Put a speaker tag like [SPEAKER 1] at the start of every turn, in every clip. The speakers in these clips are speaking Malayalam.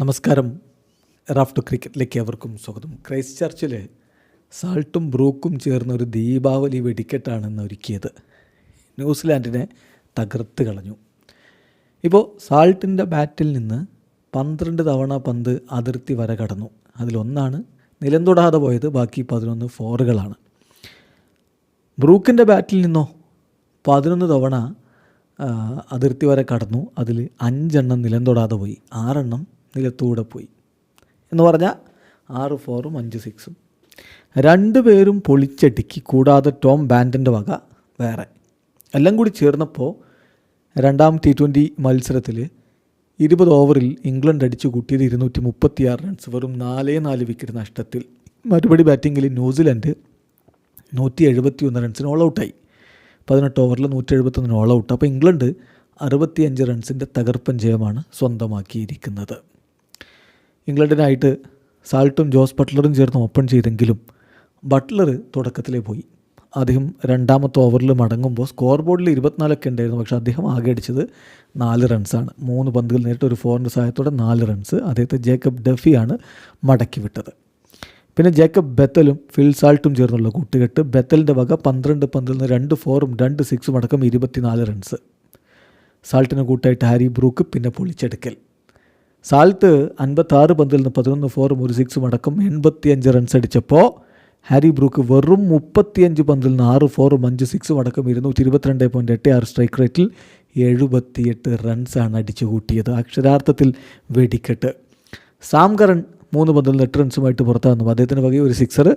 [SPEAKER 1] നമസ്കാരം. റാഫ്റ്റോ ക്രിക്കറ്റിലേക്ക് അവർക്കും സ്വാഗതം. ക്രൈസ്റ്റ് ചർച്ചിൽ സാൾട്ടും ബ്രൂക്കും ചേർന്ന ഒരു ദീപാവലി വെടിക്കെട്ടാണെന്ന് ഒരുക്കിയത് ന്യൂസിലാൻഡിനെ തകർത്ത് കളഞ്ഞു. ഇപ്പോൾ സാൾട്ടിന്റെ ബാറ്റിൽ നിന്ന് പന്ത്രണ്ട് തവണ പന്ത് അതിർത്തി വര കടന്നു. അതിലൊന്നാണ് നിലം തൊടാതെ പോയത് ബാക്കി പതിനൊന്ന് ഫോറുകളാണ്. ബ്രൂക്കിന്റെ ബാറ്റിൽ നിന്നോ പതിനൊന്ന് തവണ അതിർത്തി വരെ കടന്നു. അതിൽ അഞ്ചെണ്ണം നിലം തൊടാതെ പോയി. ആറെണ്ണം നിലത്തൂടെ പോയി. എന്ന് പറഞ്ഞാൽ ആറ് ഫോറും അഞ്ച് സിക്സും. രണ്ട് പേരും പൊളിച്ചടുക്കി കൂടാതെ ടോം ബാൻഡന്റെ വക വേറെ. എല്ലാം കൂടി ചേർന്നപ്പോൾ രണ്ടാം ടി ട്വന്റി മത്സരത്തിൽ ഇരുപത് ഓവറിൽ ഇംഗ്ലണ്ട് അടിച്ചു കൂട്ടിയത് ഇരുന്നൂറ്റി മുപ്പത്തിയാറ് റൺസ് വെറും നാലേ നാല് വിക്കറ്റ് നഷ്ടത്തിൽ. മറുപടി ബാറ്റിങ്ങിൽ ന്യൂസിലൻഡ് നൂറ്റി എഴുപത്തി ഒന്ന് റൺസിന് ഓൾ ഔട്ടായി പതിനെട്ട് ഓവറിൽ നൂറ്റി എഴുപത്തൊന്നിന് ഓൾ ഔട്ട് അപ്പോൾ ഇംഗ്ലണ്ട് അറുപത്തിയഞ്ച് റൺസിന്റെ തകർപ്പൻ ജയമാണ് സ്വന്തമാക്കിയിരിക്കുന്നത്. ഇംഗ്ലണ്ടിനായിട്ട് സാൾട്ടും ജോസ് ബട്ട്ലറും ചേർന്ന് ഓപ്പൺ ചെയ്തെങ്കിലും ബട്ട്ലർ തുടക്കത്തിലേ പോയി. അദ്ദേഹം രണ്ടാമത്തെ ഓവറിൽ മടങ്ങുമ്പോൾ സ്കോർ ബോർഡിൽ ഇരുപത്തിനാലൊക്കെ ഉണ്ടായിരുന്നു. പക്ഷേ അദ്ദേഹം ആകെ അടിച്ചത് നാല് റൺസാണ്. മൂന്ന് പന്തുകൾ നേരിട്ട് ഒരു ഫോറിന്റെ സഹായത്തോടെ നാല് റൺസ് അദ്ദേഹത്തെ ജേക്കബ് ഡഫിയാണ് മടക്കി വിട്ടത് പിന്നെ ജേക്കബ് ബെത്തലും ഫിൽ സാൾട്ടും ചേർന്നുള്ള കൂട്ടുകെട്ട് ബെത്തലിന്റെ വക പന്ത്രണ്ട് പന്തിൽ നിന്ന് രണ്ട് ഫോറും രണ്ട് സിക്സും അടക്കം ഇരുപത്തിനാല് റൺസ്. സാൾട്ടിന് കൂട്ടായിട്ട് ഹാരി ബ്രൂക്ക് പിന്നെ പൊളിച്ചെടുക്കൽ. സാൾട്ട് അൻപത്താറ് പന്തിൽ നിന്ന് പതിനൊന്ന് ഫോറും ഒരു സിക്സും അടക്കം എൺപത്തിയഞ്ച് റൺസ് അടിച്ചപ്പോൾ ഹാരി ബ്രൂക്ക് വെറും മുപ്പത്തിയഞ്ച് പന്തിൽ നിന്ന് ആറ് ഫോറും അഞ്ച് സിക്സും അടക്കം ഇരുന്നൂറ്റി ഇരുപത്തിരണ്ട് പോയിന്റ് എട്ട് ആറ് സ്ട്രൈക്ക് റേറ്റിൽ എഴുപത്തിയെട്ട് റൺസാണ് അടിച്ചു കൂട്ടിയത്. അക്ഷരാർത്ഥത്തിൽ വെടിക്കെട്ട്. സാംകരൺ മൂന്ന് പന്തിൽ നിന്ന് എട്ട് റൺസുമായിട്ട് പുറത്താകുന്നു. അദ്ദേഹത്തിന് വകയൊരു സിക്സർ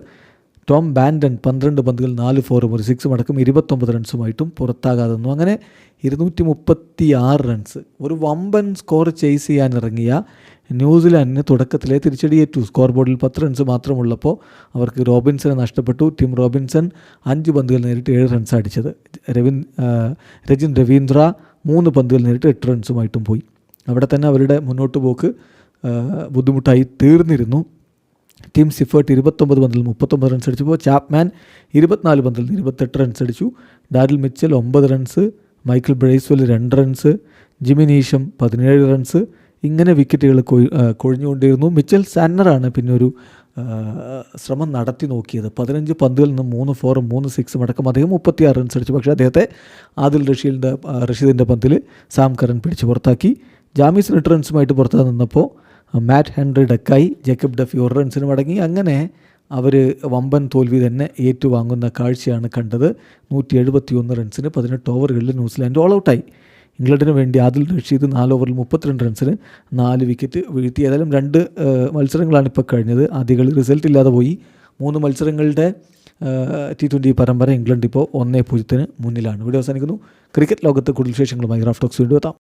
[SPEAKER 1] ടോം ബാൻഡൻ പന്ത്രണ്ട് പന്തുകൾ നാല് ഫോറും ഒരു സിക്സും അടക്കം ഇരുപത്തൊമ്പത് റൺസുമായിട്ടും പുറത്താകാതെ നിന്നു. അങ്ങനെ ഇരുന്നൂറ്റി മുപ്പത്തി ആറ് റൺസ് ഒരു വമ്പൻ സ്കോർ ചേസ് ചെയ്യാൻ ഇറങ്ങിയ ന്യൂസിലാൻഡിന് തുടക്കത്തിലെ തിരിച്ചടിയേറ്റു. സ്കോർ ബോർഡിൽ പത്ത് റൺസ് മാത്രമുള്ളപ്പോൾ അവർക്ക് റോബിൻസനെ നഷ്ടപ്പെട്ടു. ടിം റോബിൻസൺ അഞ്ച് പന്തുകൾ നേരിട്ട് ഏഴ് റൺസ് അടിച്ചത്. രവിൻ രജിൻ രവീന്ദ്ര മൂന്ന് പന്തുകൾ നേരിട്ട് എട്ട് റൺസുമായിട്ടും പോയി. അവിടെ തന്നെ അവരുടെ മുന്നോട്ട് പോക്ക് ബുദ്ധിമുട്ടായി തീർന്നിരുന്നു. ടീം സിഫേർട്ട് ഇരുപത്തൊമ്പത് പന്തിൽ മുപ്പത്തൊമ്പത് റൺസ് അടിച്ചപ്പോൾ ചാപ്മാൻ ഇരുപത്തിനാല് പന്തിൽ ഇരുപത്തെട്ട് റൺസ് അടിച്ചു. ഡാരിൽ മിച്ചൽ ഒമ്പത് റൺസ് മൈക്കിൾ ബ്രേസ്വൽ രണ്ട് റൺസ് ജിമി നീഷം പതിനേഴ് റൺസ് ഇങ്ങനെ വിക്കറ്റുകൾ കൊഴി കൊഴിഞ്ഞുകൊണ്ടിരുന്നു. മിച്ചൽ സാന്നറാണ് പിന്നെ ഒരു ശ്രമം നടത്തി നോക്കിയത്. പതിനഞ്ച് പന്തുകളിൽ നിന്ന് മൂന്ന് ഫോറും മൂന്ന് സിക്സും അടക്കം അദ്ദേഹം മുപ്പത്തിയാറ് റൺസ് അടിച്ചു. പക്ഷേ അദ്ദേഹത്തെ ആദിൽ റഷീദിന്റെ റഷീദിന്റെ പന്തിൽ സാം കരൺ പിടിച്ച് പുറത്താക്കി. ജാമീസ് റൺസുമായിട്ട് പുറത്തു നിന്നപ്പോൾ മാറ്റ് ഹെൻറി ഡക്കായി ജേക്കബ് ഡഫി ഒരു റൺസിന് മടങ്ങി അങ്ങനെ അവർ വമ്പൻ തോൽവി തന്നെ ഏറ്റുവാങ്ങുന്ന കാഴ്ചയാണ് കണ്ടത്. നൂറ്റി എഴുപത്തി ഒന്ന് റൺസിന് പതിനെട്ട് ഓവറുകളിൽ ന്യൂസിലാൻഡ് ഓൾ ഔട്ടായി ഇംഗ്ലണ്ടിന് വേണ്ടി ആദിൽ റഷീദ് നാല് ഓവറിൽ മുപ്പത്തിരണ്ട് റൺസിന് നാല് വിക്കറ്റ് വീഴ്ത്തി. ഏതായാലും രണ്ട് മത്സരങ്ങളാണ് ഇപ്പോൾ കഴിഞ്ഞത്. ആദ്യ റിസൾട്ട് ഇല്ലാതെ പോയി. മൂന്ന് മത്സരങ്ങളുടെ ടി ട്വന്റി പരമ്പര ഇംഗ്ലണ്ട് ഇപ്പോൾ ഒന്നേ പൂജ്യത്തിന് മുന്നിലാണ്. ഇവിടെ അവസാനിക്കുന്നു. ക്രിക്കറ്റ് ലോകത്ത് കൂടുതൽ വിശേഷങ്ങളുമായി റാഫ്റ്റോക്സ് വീണ്ടും എത്താം.